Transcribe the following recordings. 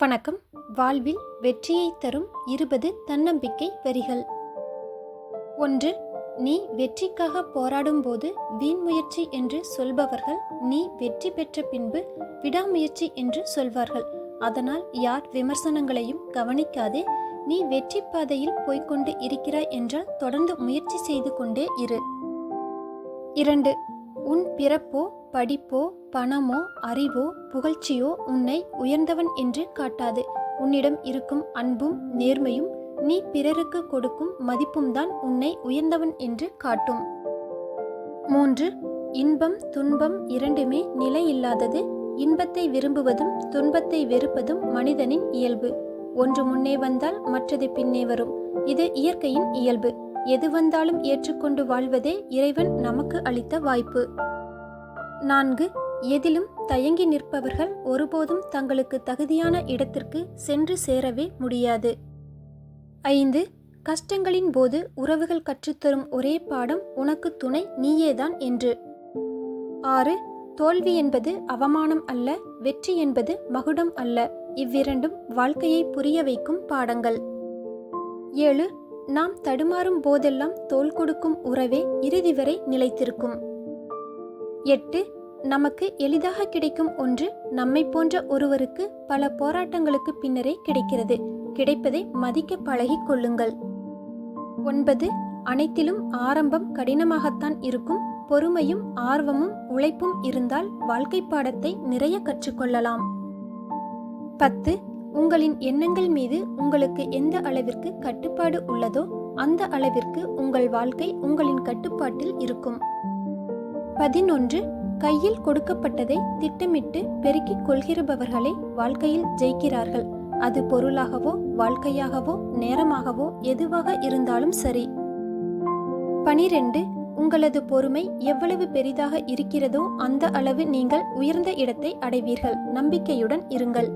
வணக்கம். வாழ்வில் வெற்றியை தரும் இருபது தன்னம்பிக்கை வரிகள். ஒன்று நீ வெற்றிக்காக போராடும்போது வீண் முயற்சி என்று சொல்பவர்கள் நீ வெற்றி பெற்ற பின்பு விடாமுயற்சி என்று சொல்வார்கள். அதனால் யார் விமர்சனங்களையும் கவனிக்காதே நீ வெற்றி பாதையில் போய்கொண்டு இருக்கிறாய் என்றால் தொடர்ந்து முயற்சி செய்து கொண்டே இரு. இரண்டு உன் பிறப்போ படிப்போ பணமோ அறிவோ புகழ்ச்சியோ உன்னை உயர்ந்தவன் என்று காட்டாது. உன்னிடம் இருக்கும் அன்பும் நேர்மையும் நீ பிறருக்கு கொடுக்கும் மதிப்பும் தான் உன்னை உயர்ந்தவன் என்று காட்டும். மூன்று இன்பம் துன்பம் இரண்டுமே நிலையில்லாதது. இன்பத்தை விரும்புவதும் துன்பத்தை வெறுப்பதும் மனிதனின் இயல்பு. ஒன்று முன்னே வந்தால் மற்றது பின்னே வரும். இது இயற்கையின் இயல்பு. எது வந்தாலும் ஏற்றுக்கொண்டு வாழ்வதே இறைவன் நமக்கு அளித்த வாய்ப்பு. நான்கு எதிலும் தயங்கி நிற்பவர்கள் ஒருபோதும் தங்களுக்கு தகுதியான இடத்திற்கு சென்று சேரவே முடியாது. ஐந்து கஷ்டங்களின் போது உறவுகள் கற்றுத்தரும் ஒரே பாடம் உனக்கு துணை நீயேதான் என்று. ஆறு தோல்வி என்பது அவமானம் அல்ல வெற்றி என்பது மகுடம் அல்ல இவ்விரண்டும் வாழ்க்கையை புரிய வைக்கும் பாடங்கள். ஏழு நாம் தடுமாறும் போதெல்லாம் தோல் கொடுக்கும் உறவே இறுதி வரை நிலைத்திருக்கும். எட்டு நமக்கு எளிதாக கிடைக்கும் ஒன்று நம்மை போன்ற ஒருவருக்கு பல போராட்டங்களுக்கு பின்னரே கிடைக்கிறது. கிடைப்பதை மதிக்க பழகிக் கொள்ளுங்கள். ஒன்பது அனைத்திலும் ஆரம்பம் கடினமாகத்தான் இருக்கும். பொறுமையும் ஆர்வமும் உழைப்பும் இருந்தால் வாழ்க்கை பாடத்தை நிறைய கற்றுக்கொள்ளலாம் பத்து உங்களின் எண்ணங்கள் மீது உங்களுக்கு எந்த அளவிற்கு கட்டுப்பாடு உள்ளதோ அந்த அளவிற்கு உங்கள் வாழ்க்கை உங்களின் கட்டுப்பாட்டில் இருக்கும். பதினொன்று. கையில் கொடுக்கப்பட்டதை திட்டமிட்டு பெருக்கிக் கொள்கிறபவர்களே வாழ்க்கையில் ஜெயிக்கிறார்கள். அது பொருளாகவோ வாழ்க்கையாகவோ நேரமாகவோ எதுவாக இருந்தாலும் சரி. பனிரெண்டு. உங்களது பொறுமை எவ்வளவு பெரிதாக இருக்கிறதோ அந்த அளவு நீங்கள் உயர்ந்த இடத்தை அடைவீர்கள். நம்பிக்கையுடன் இருங்கள்.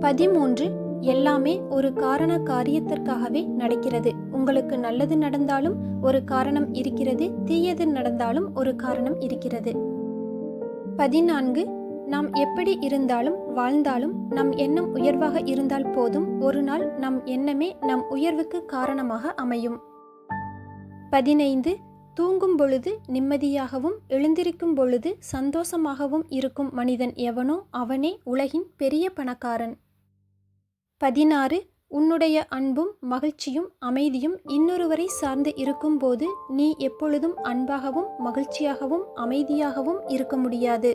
பதிமூன்று எல்லாமே ஒரு காரண காரியத்திற்காகவே நடக்கிறது. உங்களுக்கு நல்லது நடந்தாலும் ஒரு காரணம் இருக்கிறது தீயது நடந்தாலும் ஒரு காரணம் இருக்கிறது. பதினான்கு நாம் எப்படி இருந்தாலும் வாழ்ந்தாலும் நம் எண்ணம் உயர்வாக இருந்தால் போதும் ஒரு நாள் நம் எண்ணமே நம் உயர்வுக்கு காரணமாக அமையும். பதினைந்து தூங்கும் பொழுது நிம்மதியாகவும் எழுந்திருக்கும் பொழுது சந்தோஷமாகவும் இருக்கும் மனிதன் எவனோ அவனே உலகின் பெரிய பணக்காரன். பதினாறு உன்னுடைய அன்பும் மகிழ்ச்சியும் அமைதியும் இன்னொருவரை சார்ந்து இருக்கும்போது நீ எப்பொழுதும் அன்பாகவும் மகிழ்ச்சியாகவும் அமைதியாகவும் இருக்க முடியாது.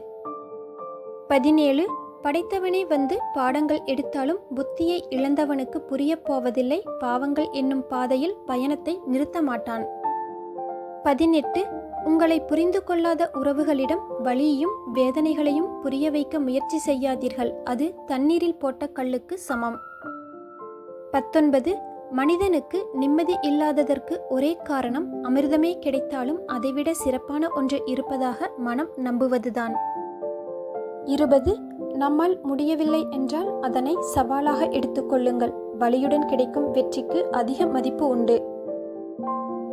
பதினேழு படைத்தவனே வந்து பாடங்கள் எடுத்தாலும் புத்தியை இழந்தவனுக்கு புரியப் போவதில்லை. பாவங்கள் என்னும் பாதையில் பயணத்தை நிறுத்த மாட்டான் பதினெட்டு உங்களை புரிந்து கொள்ளாத உறவுகளிடம் வலியையும் வேதனைகளையும் புரிய வைக்க முயற்சி செய்யாதீர்கள். அது தண்ணீரில் போட்ட கல்லுக்கு சமம். பத்தொன்பது. மனிதனுக்கு நிம்மதி இல்லாததற்கு ஒரே காரணம் அமிர்தமே கிடைத்தாலும் அதைவிட சிறப்பான ஒன்று இருப்பதாக மனம் நம்புவதுதான். இருபது. நம்மால் முடியவில்லை என்றால் அதனை சவாலாக எடுத்துக்கொள்ளுங்கள் வலியுடன் கிடைக்கும் வெற்றிக்கு அதிக மதிப்பு உண்டு.